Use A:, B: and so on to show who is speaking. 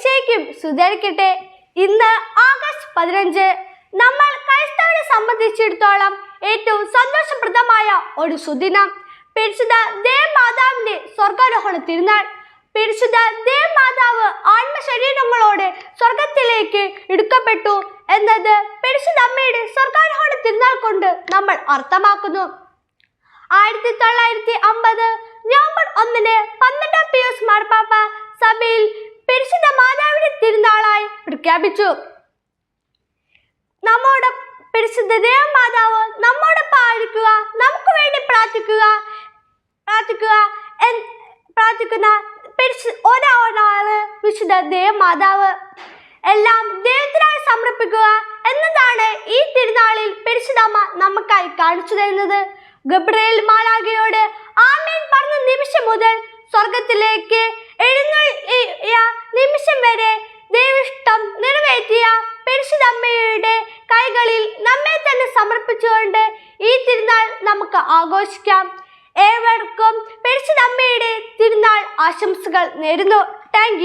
A: ഈശോ മിശയ്ക്കും സുധരിക്കട്ടെ ഇന്ന് ആഗസ്റ്റ് പതിനഞ്ച്. നമ്മൾ ക്രൈസ്തവരെ സംബന്ധിച്ചിടത്തോളം ഏറ്റവും സന്തോഷപ്രദമായ ഒരു സുദിനം. പരിശുദ്ധ ദേവമാതാവിന്റെ സ്വർഗാരോഹണ തിരുനാൾ. പരിശുദ്ധ ദേവമാതാവ് ആത്മശരീരങ്ങളോടെ സ്വർഗത്തിലേക്ക് എടുക്കപ്പെട്ടു എന്നത് പരിശുദ്ധ അമ്മയുടെ സ്വർഗാരോഹണ തിരുനാൾ കൊണ്ട് നമ്മൾ അർത്ഥമാക്കുന്നു. ആയിരത്തി തൊള്ളായിരത്തി അമ്പത് നവംബർ ഒന്നിന് പന്ത്രണ്ടാം പിയൂസ് മാർപ്പാപ്പ സഭയിൽ പരിശുദ്ധ മാതാവിന്റെ തിരുനാളായി പ്രഖ്യാപിച്ചു. നമ്മുടെ പരിശുദ്ധ ദേവമാതാവ് നമ്മോടൊപ്പം ആയിരിക്കുക നമുക്ക് വേണ്ടി പ്രാർത്ഥിക്കുക പ്രാർത്ഥിക്കുക പ്രാർത്ഥിക്കുന്ന പരിശു ഒരാളാണ് വിശുദ്ധ ദേവമാതാവ് എല്ലാം ദൈവത്തിനായി സമർപ്പിക്കുക എന്നതാണ് ഈ തിരുനാളിൽ പരിശുദ്ധമ്മ നമുക്കായി കാണിച്ചു തരുന്നത്. ഗബ്രയേൽ മാലാഖയോട് ആമേൻ പറഞ്ഞ നിമിഷം മുതൽ സ്വർഗത്തിലേക്ക് പരിശുദ്ധ അമ്മയുടെ കൈകളിൽ നമ്മെ തന്നെ സമർപ്പിച്ചുകൊണ്ട് ഈ തിരുനാൾ നമുക്ക് ആഘോഷിക്കാം. ഏവർക്കും പരിശുദ്ധ അമ്മയുടെ തിരുനാൾ ആശംസകൾ നേരുന്നു. താങ്ക്